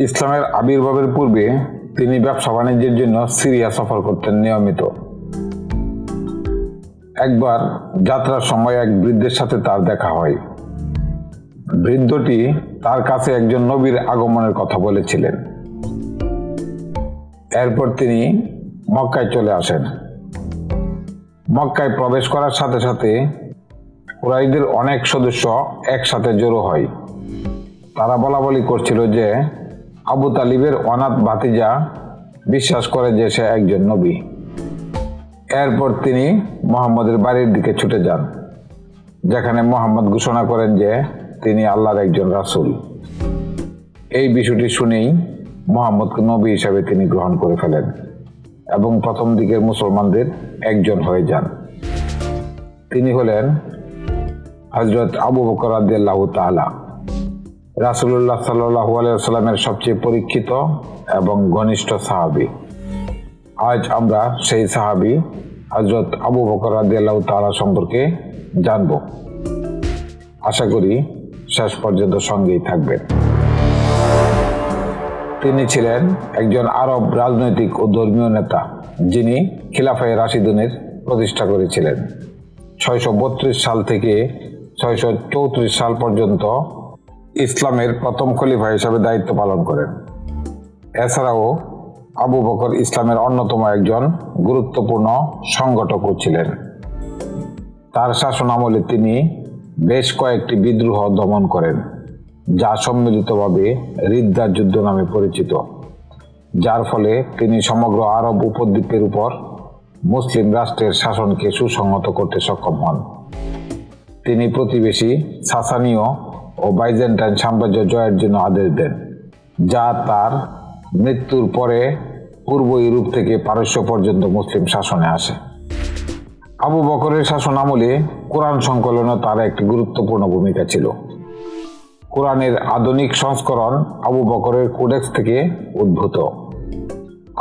ইসলামের আবির্ভাবের পূর্বে তিনি ব্যবসা বাণিজ্যের জন্য সিরিয়া সফর করতেন নিয়মিত। একবার যাত্রার সময় এক বৃদ্ধের সাথে তার দেখা হয়। বৃদ্ধটি তার কাছে একজন নবীর আগমনের কথা বলেছিলেন। এরপর তিনি মক্কায় চলে আসেন। মক্কায় প্রবেশ করার সাথে সাথে কুরাইদের অনেক সদস্য একসাথে জড়ো হয়। তারা বলা বলি করছিল যে আবু তালিবের অনাথ ভাতিজা বিশ্বাস করে যে সে একজন নবী। এরপর তিনি মোহাম্মদের বাড়ির দিকে ছুটে যান, যেখানে মোহাম্মদ ঘোষণা করেন যে তিনি আল্লাহর একজন রাসূল। এই বিষয়টি শুনেই মোহাম্মদকে নবী হিসাবে তিনি গ্রহণ করে ফেলেন এবং প্রথম দিকের মুসলমানদের একজন হয়ে যান। তিনি হলেন হজরত আবু বকর আদিয়াল্লাহ তাআলা। রাসুল্লাহ সাল্লাহ আলাইসাল্লামের সবচেয়ে পরীক্ষিত এবং ঘনিষ্ঠ সাহাবি। আজ আমরা সেই সাহাবি হজরত আবু বকর আদিয়াল্লাহ তাআলা সম্পর্কে জানব। আশা করি শেষ পর্যন্ত সঙ্গেই থাকবেন। তিনি ছিলেন একজন আরব রাজনৈতিক ও ধর্মীয় নেতা, যিনি খিলাফাই রাশিদুনের প্রতিষ্ঠা করেছিলেন। ছয়শো বত্রিশ সাল থেকে ছয়শো চৌত্রিশ সাল পর্যন্ত ইসলামের প্রথম খলিফা হিসাবে দায়িত্ব পালন করেন। এছাড়াও আবু বকর ইসলামের অন্যতম একজন গুরুত্বপূর্ণ সংগঠকও ছিলেন। তার শাসন আমলে তিনি বেশ কয়েকটি বিদ্রোহ দমন করেন, যা সম্মিলিতভাবে রিদ্দার যুদ্ধ নামে পরিচিত, যার ফলে তিনি সমগ্র আরব উপদ্বীপের উপর মুসলিম রাষ্ট্রের শাসনকে সুসংহত করতে সক্ষম হন। তিনি প্রতিবেশী সাসানীয় ও বাইজেন্টাইন সাম্রাজ্য জয়ের জন্য আদেশ দেন, যা তার মৃত্যুর পরে পূর্ব ইউরোপ থেকে পারস্য পর্যন্ত মুসলিম শাসনে আসে। আবু বকরের শাসন আমলে কোরআন সংকলনে তার একটি গুরুত্বপূর্ণ ভূমিকা ছিল। কোরআনের আধুনিক সংস্করণ আবু বকরের কোডেক্স থেকে উদ্ভূত।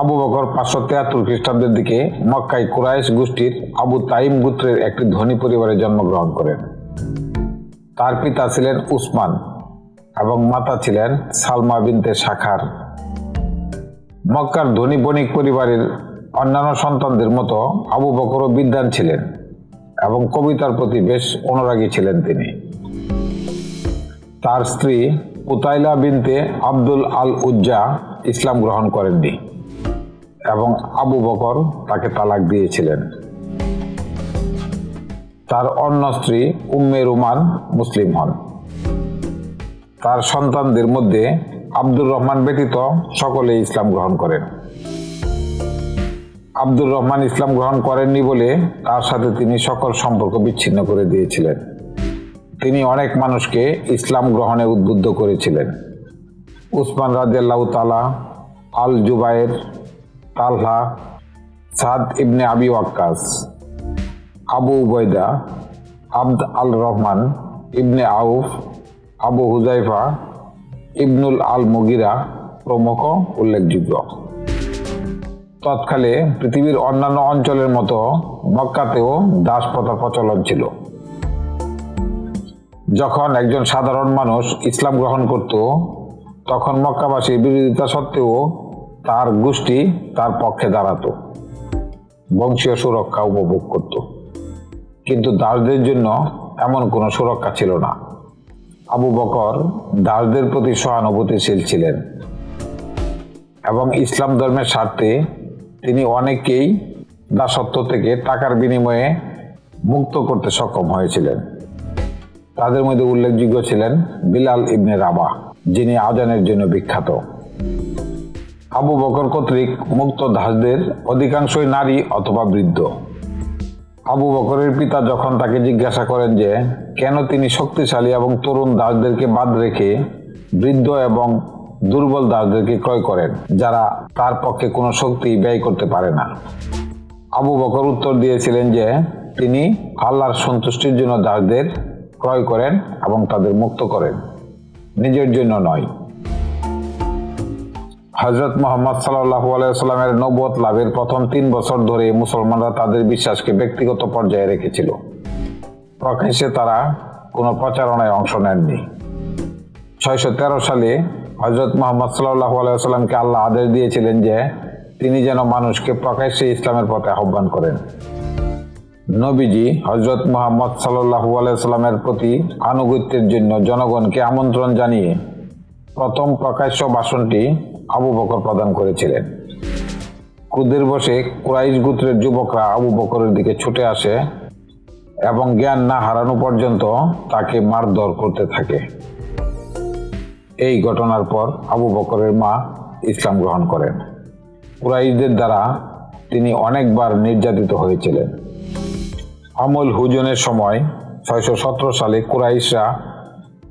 আবু বকর পাঁচশো তেয়াত্তর খ্রিস্টাব্দের দিকে মক্কাই কুরাইশ গোষ্ঠীর আবু তাইম গোত্রের একটি ধনী পরিবারে জন্মগ্রহণ করেন। তার পিতা ছিলেন উসমান এবং মাতা ছিলেন সালমা বিনতে শাখার মক্কার ধনী বণিক পরিবারের অন্যান্য সন্তানদের মতো আবু বকরও বিদ্যান ছিলেন এবং কবিতার প্রতি বেশ অনুরাগী ছিলেন তিনি। তার স্ত্রী উতাইলা বিনতে আব্দুল আল উজ্জা ইসলাম গ্রহণ করেননি এবং আবু বকর তাকে তালাক দিয়েছিলেন। তার অন্য স্ত্রী উম্মে রুমান মুসলিম হন। তার সন্তানদের মধ্যে আব্দুর রহমান ব্যতীত সকলে ইসলাম গ্রহণ করেন। আব্দুর রহমান ইসলাম গ্রহণ করেননি বলে তার সাথে তিনি সকল সম্পর্ক বিচ্ছিন্ন করে দিয়েছিলেন। তিনি অনেক মানুষকে ইসলাম গ্রহণে উদ্বুদ্ধ করেছিলেন। উসমান রাজিয়াল্লাহ তালা আল জুবায়ের তালহা, সাদ ইবনে আবি ওয়াক্কাস। আবু উবৈদা আব্দ আল রহমান, ইবনে আউফ, আবু হুজাইফা ইবনুল আল মুগিরা প্রমুখ উল্লেখযোগ্য। তৎকালে পৃথিবীর অন্যান্য অঞ্চলের মতো মক্কাতেও দাস প্রথা প্রচলন ছিল। যখন একজন সাধারণ মানুষ ইসলাম গ্রহণ করত, তখন মক্কাবাসীর বিরোধিতা সত্ত্বেও তার গোষ্ঠী তার পক্ষে দাঁড়াতো, বংশীয় সুরক্ষা উপভোগ করত। কিন্তু দাসদের জন্য এমন কোনো সুরক্ষা ছিল না। আবু বকর দাসদের প্রতি সহানুভূতিশীল ছিলেন এবং ইসলাম ধর্মের স্বার্থে তিনি অনেককেই দাসত্ব থেকে টাকার বিনিময়ে মুক্ত করতে সক্ষম হয়েছিলেন। তাদের মধ্যে উল্লেখযোগ্য ছিলেন বিলাল ইবনে রাবা যিনি আজানের জন্য বিখ্যাত। আবু বকর কর্তৃক মুক্ত দাসদের অধিকাংশই নারী অথবা বৃদ্ধ। আবু বকরের পিতা যখন তাকে জিজ্ঞাসা করেন যে, কেন তিনি শক্তিশালী এবং তরুণ দাসদেরকে বাদ রেখে বৃদ্ধ এবং দুর্বল দাসদেরকে ক্রয় করেন, যারা তার পক্ষে কোনো শক্তি ব্যয় করতে পারে না? আবু বকর উত্তর দিয়েছিলেন যে, তিনি আল্লাহর সন্তুষ্টির জন্য দাসদের ক্রয় করেন এবং তাদের মুক্ত করেন। নিজের জন্য নয়। হজরত মোহাম্মদ সাল্লাহ আলাইসাল্লামের নবত লাভের প্রথম তিন বছর ধরে মুসলমানরা তাদের বিশ্বাসকে ব্যক্তিগত পর্যায়ে রেখেছিল। প্রকাশ্যে তারা কোনো প্রচারণায় অংশ নেননি। ছয়শো তেরো সালে হজরত মোহাম্মদ সাল্লাহ আলাইসাল্লামকে আল্লাহ আদেশ দিয়েছিলেন যে, তিনি যেন মানুষকে প্রকাশ্যে ইসলামের পথে আহ্বান করেন। নবীজি হজরত মোহাম্মদ সাল্লাহু আলাইসাল্লামের প্রতি আনুগত্যের জন্য জনগণকে আমন্ত্রণ জানিয়ে প্রথম প্রকাশ্য ভাষণটি আবু বকর প্রদান করেছিলেন। ক্রুদের বসে কুরাইশ গোত্রের যুবকরা আবু বকরের দিকে ছুটে আসে এবং জ্ঞান না হারানো পর্যন্ত তাকে মারধর করতে থাকে। এই ঘটনার পর আবু বকরের মা ইসলাম গ্রহণ করেন। কুরাইশদের দ্বারা তিনি অনেকবার নির্যাতিত হয়েছিলেন। আমল হুজনের সময় ছয়শো সতেরো সালে কুরাইশরা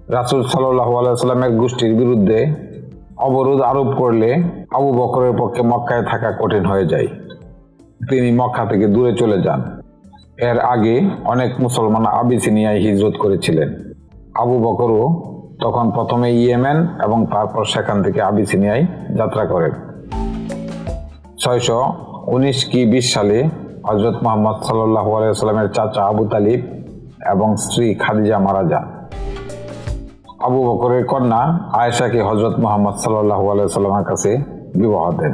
রাসুল সাল্লাহ আলাইস্লামের গোষ্ঠীর বিরুদ্ধে অবরোধ আরোপ করলে আবু বকরের পক্ষে মক্কায় থাকা কঠিন হয়ে যায়। তিনি মক্কা থেকে দূরে চলে যান। এর আগে অনেক মুসলমান আবিসিনিয়ায় হিজরত করেছিলেন। আবু বকরও তখন প্রথমে ইয়েমেন এবং তারপর সেখান থেকে আবিসিনিয়ায় যাত্রা করেন। ছয়শো উনিশ কি বিশ সালে হজরত মোহাম্মদ সাল্লাহ আলাইস্লামের চাচা আবু তালিব এবং স্ত্রী খাদিজা মারা যান। আবু বকরের কন্যা আয়েশাকে হজরত মোহাম্মদ সাল্লাহ আলাইস্লামের কাছে বিবাহ দেন।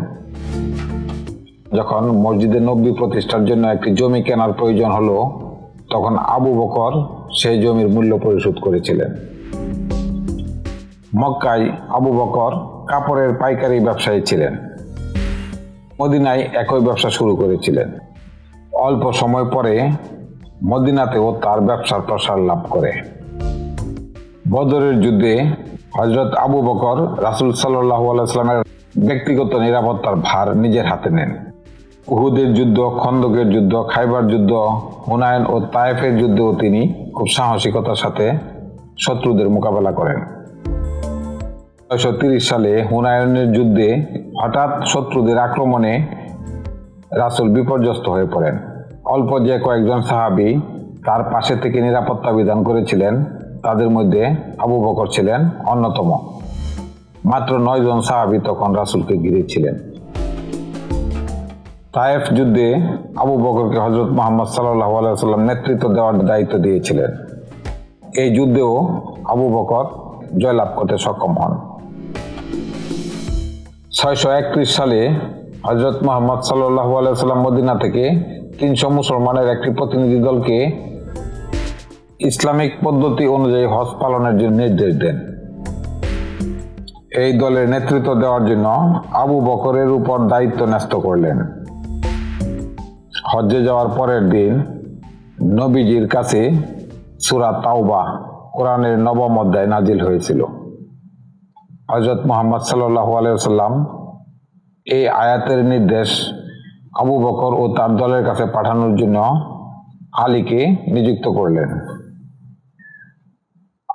যখন মসজিদে নব্বী প্রতিষ্ঠার জন্য একটি জমি কেনার প্রয়োজন হলো, তখন আবু বকর সেই জমির মূল্য পরিশোধ করেছিলেন। মক্কায় আবু বকর কাপড়ের পাইকারি ব্যবসায়ী ছিলেন। মদিনায় একই ব্যবসা শুরু করেছিলেন। অল্প সময় পরে মদিনাতেও তার ব্যবসার প্রসার লাভ করে। বদরের যুদ্ধে হজরত আবু বকর রাসুল সাল্লাহ ব্যক্তিগত নিরাপত্তার ভার নিজের হাতে নেন। উহুদের যুদ্ধ, খন্দকের যুদ্ধ, খাইবার যুদ্ধ, হুনায়ন ও তায়েফের যুদ্ধেও তিনি খুব সাহসিকতার সাথে শত্রুদের মোকাবেলা করেন। ছয়শো তিরিশ সালে হুনায়নের যুদ্ধে হঠাৎ শত্রুদের আক্রমণে রাসুল বিপর্যস্ত হয়ে পড়েন। অল্প যে কয়েকজন সাহাবি তার পাশে থেকে নিরাপত্তা বিধান করেছিলেন। তাদের মধ্যে আবু বকর ছিলেন অন্যতম। মাত্র নয় জন সাহাবি তখন রাসুলকে ঘিরেছিলেন তায়েফ যুদ্ধে আবু বকরকে হজরত মোহাম্মদ সাল্লাহ আলাইসাল্লাম নেতৃত্ব দেওয়ার দায়িত্ব দিয়েছিলেন। এই যুদ্ধেও আবু বকর জয়লাভ করতে সক্ষম হন। ছয়শো একত্রিশ সালে হজরত মোহাম্মদ সাল্লাহ আলাইসাল্লাম মদিনা থেকে তিনশো মুসলমানের একটি প্রতিনিধি দলকে ইসলামিক পদ্ধতি অনুযায়ী হজ পালনের জন্য নির্দেশ দেন, এই দলের নেতৃত্ব দেওয়ার জন্য আবু বকরের উপর দায়িত্ব ন্যস্ত করলেন। হজ্জে যাওয়ার পরের দিন নবীজির কাছে সুরা তাওবা কোরআনের নবম অধ্যায় নাজিল হয়েছিল। হজরত মোহাম্মদ সাল্লাহ আলাইসাল্লাম এই আয়াতের নির্দেশ আবু বকর ও তার দলের কাছে পাঠানোর জন্য আলীকে নিযুক্ত করলেন।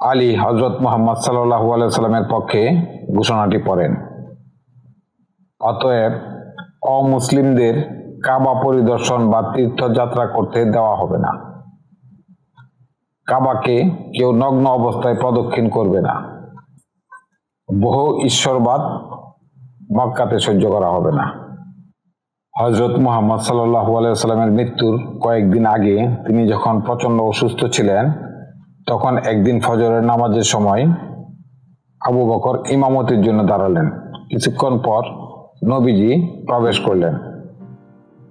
আলী হজরত মোহাম্মদ সাল্লাহ আলাইসাল্লামের পক্ষে ঘোষণাটি পড়েন। অতএব অমুসলিমদের কাবা পরিদর্শন বা তীর্থযাত্রা করতে দেওয়া হবে না। কাবাকে কেউ নগ্ন অবস্থায় প্রদক্ষিণ করবে না। বহু ঈশ্বরবাদ মক্কাতে সহ্য করা হবে না। হজরত মোহাম্মদ সাল্লাহ আলাইসাল্লামের মৃত্যুর কয়েকদিন আগে তিনি যখন প্রচণ্ড অসুস্থ ছিলেন তখন একদিন ফজরের নামাজের সময় আবু বকর ইমামতির জন্য দাঁড়ালেন। কিছুক্ষণ পর নবীজি প্রবেশ করলেন।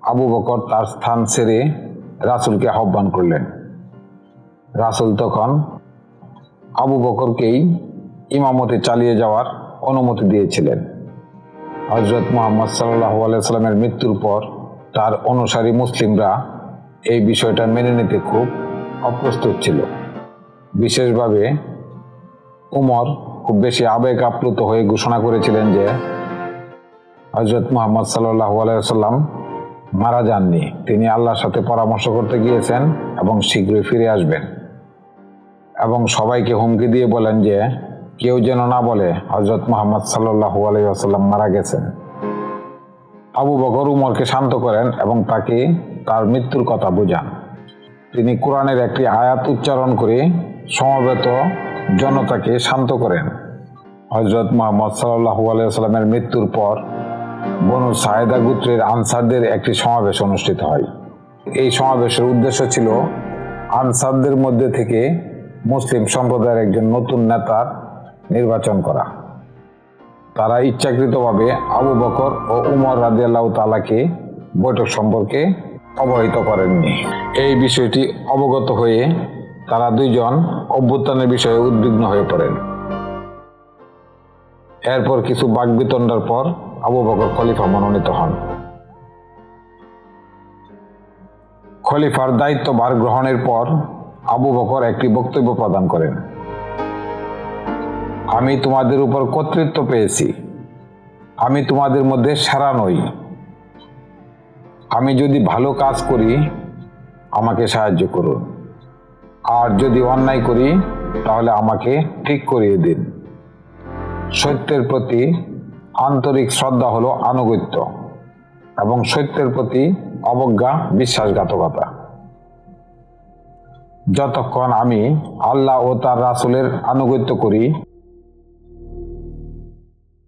আবু বকর তার স্থান ছেড়ে রাসুলকে আহ্বান করলেন। রাসুল তখন আবু বকরকেই ইমামতি চালিয়ে যাওয়ার অনুমতি দিয়েছিলেন। হজরত মোহাম্মদ সাল্লাহ আলাইস্লামের মৃত্যুর পর তার অনুসারী মুসলিমরা এই বিষয়টা মেনে নিতে খুব অপ্রস্তুত ছিল। বিশেষভাবে উমর খুব বেশি আবেগ আপ্লুত হয়ে ঘোষণা করেছিলেন যে হজরত মোহাম্মদ সাল্লাহ আলাইসাল্লাম মারা যাননি। তিনি আল্লাহর সাথে পরামর্শ করতে গিয়েছেন এবং শীঘ্রই ফিরে আসবেন। এবং সবাইকে হুমকি দিয়ে বলেন যে কেউ যেন না বলে হজরত মোহাম্মদ সাল্লাহ আলাইসাল্লাম মারা গেছেন। আবু বকর উমরকে শান্ত করেন এবং তাকে তার মৃত্যুর কথা বোঝান। তিনি কোরআনের একটি আয়াত উচ্চারণ করে সমবেত জনতাকে শান্ত করেন। হজরত মোহাম্মদ সাল্লাহ আলাইসাল্লামের মৃত্যুর পর বনু সাহেদা গোত্রের আনসারদের একটি সমাবেশ অনুষ্ঠিত হয়। এই সমাবেশের উদ্দেশ্য ছিল আনসারদের মধ্যে থেকে মুসলিম সম্প্রদায়ের একজন নতুন নেতার নির্বাচন করা। তারা ইচ্ছাকৃতভাবে আবু বকর ও উমর রাজিয়াল্লাহ তালাকে বৈঠক সম্পর্কে অবহিত করেননি। এই বিষয়টি অবগত হয়ে তারা দুইজন অভ্যুত্থানের বিষয়ে উদ্বিগ্ন হয়ে পড়েন। এরপর কিছু বাগবিতণ্ডার পর আবু বকর খলিফা মনোনীত হন। খলিফার দায়িত্বভার গ্রহণের পর আবু বকর একটি বক্তব্য প্রদান করেন। আমি তোমাদের উপর কর্তৃত্ব পেয়েছি। আমি তোমাদের মধ্যে সারা নই। আমি যদি ভালো কাজ করি, আমাকে সাহায্য করুন। আর যদি অন্যায় করি, তাহলে আমাকে ঠিক করিয়ে দিন। সত্যের প্রতি আন্তরিক শ্রদ্ধা হলো আনুগত্য এবং সত্যের প্রতি অবজ্ঞা বিশ্বাসঘাতকতা। যতক্ষণ আমি আল্লাহ ও তার রাসুলের আনুগত্য করি,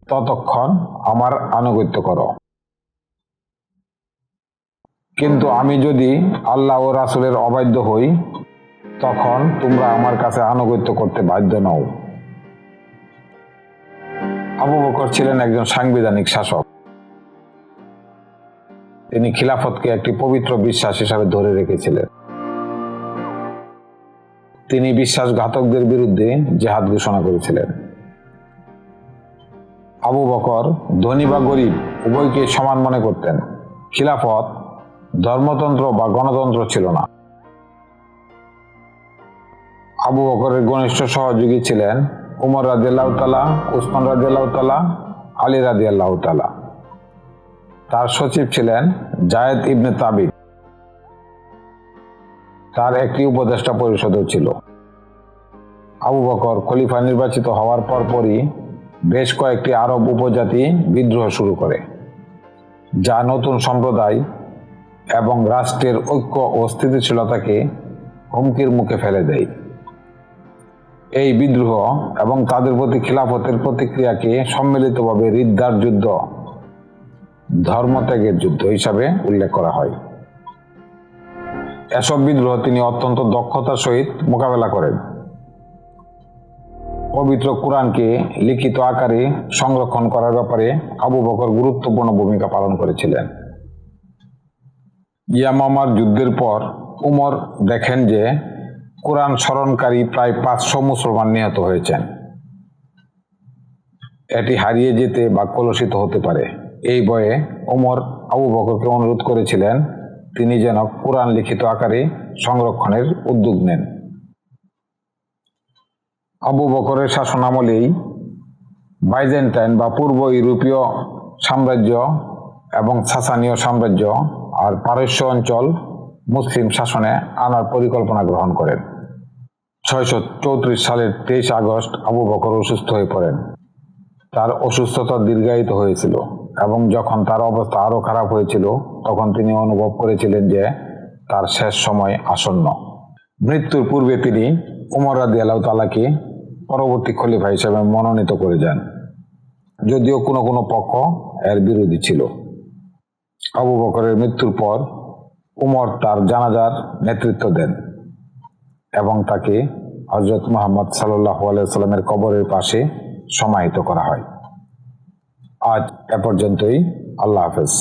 ততক্ষণ আমার আনুগত্য করো। কিন্তু আমি যদি আল্লাহ ও রাসুলের অবাধ্য হই তখন তোমরা আমার কাছে আনুগত্য করতে বাধ্য নও। আবু বকর ছিলেন একজন সাংবিধানিক শাসক। তিনি খিলাফতকে একটি পবিত্র বিশ্বাস হিসাবে ধরে রেখেছিলেন। তিনি বিশ্বাসঘাতকদের বিরুদ্ধে জেহাদ ঘোষণা করেছিলেন। আবু বকর ধনী বা গরিব উভয়কে সমান মনে করতেন। খিলাফত ধর্মতন্ত্র বা গণতন্ত্র ছিল না। আবু বকরের ঘনিষ্ঠ সহযোগী ছিলেন উমর রাজিয়াল্লাহ তালা উসমান রাজিয়াল্লাহ তালা আলী রাজিয়াল্লাহ তালা তার সচিব ছিলেন জায়েদ ইবনে তাবিক তার একটি উপদেষ্টা পরিষদও ছিল। আবু বকর খলিফা নির্বাচিত হওয়ার পরপরই বেশ কয়েকটি আরব উপজাতি বিদ্রোহ শুরু করে, যা নতুন সম্প্রদায় এবং রাষ্ট্রের ঐক্য ও স্থিতিশীলতাকে হুমকির মুখে ফেলে দেয়। এই বিদ্রোহ এবং তাদের প্রতি খিলাফতের প্রতিক্রিয়াকে সম্মিলিতভাবে রিদ্দার যুদ্ধ, ধর্মত্যাগের যুদ্ধ হিসাবে উল্লেখ করা হয়। এসব বিদ্রোহ তিনি অত্যন্ত দক্ষতার সহিত মোকাবেলা করেন। পবিত্র কোরআনকে লিখিত আকারে সংরক্ষণ করার ব্যাপারে আবু বকর গুরুত্বপূর্ণ ভূমিকা পালন করেছিলেন। ইয়ামামার যুদ্ধের পর উমর দেখেন যে কোরআন স্মরণকারী প্রায় পাঁচশো মুসলমান নিহত হয়েছেন। এটি হারিয়ে যেতে বা কলুষিত হতে পারে। এই বয়ে ওমর আবু বকরকে অনুরোধ করেছিলেন, তিনি যেন কোরআন লিখিত আকারে সংরক্ষণের উদ্যোগ নেন। আবু বকরের শাসনামলেই বাইজেন্টাইন বা পূর্ব ইউরোপীয় সাম্রাজ্য এবং সাসানীয় সাম্রাজ্য আর পারস্য অঞ্চল মুসলিম শাসনে আনার পরিকল্পনা গ্রহণ করেন। ছয়শো চৌত্রিশ সালের তেইশ আগস্ট আবু বকর অসুস্থ হয়ে পড়েন। তার অসুস্থতা দীর্ঘায়িত হয়েছিল এবং যখন তার অবস্থা আরও খারাপ হয়েছিল, তখন তিনি অনুভব করেছিলেন যে তার শেষ সময় আসন্ন। মৃত্যুর পূর্বে তিনি উমর রাদি আল্লাহ তালাকে পরবর্তী খলিফা হিসেবে মনোনীত করে যান, যদিও কোনো কোনো পক্ষ এর বিরোধী ছিল। আবু বকরের মৃত্যুর পর উমর তার জানাজার নেতৃত্ব দেন। এবং তাকে হজরত মোহাম্মদ সাল্লাহ আলাইসাল্লামের কবরের পাশে সমাহিত করা হয়। আজ এ পর্যন্তই। আল্লাহ হাফেজ।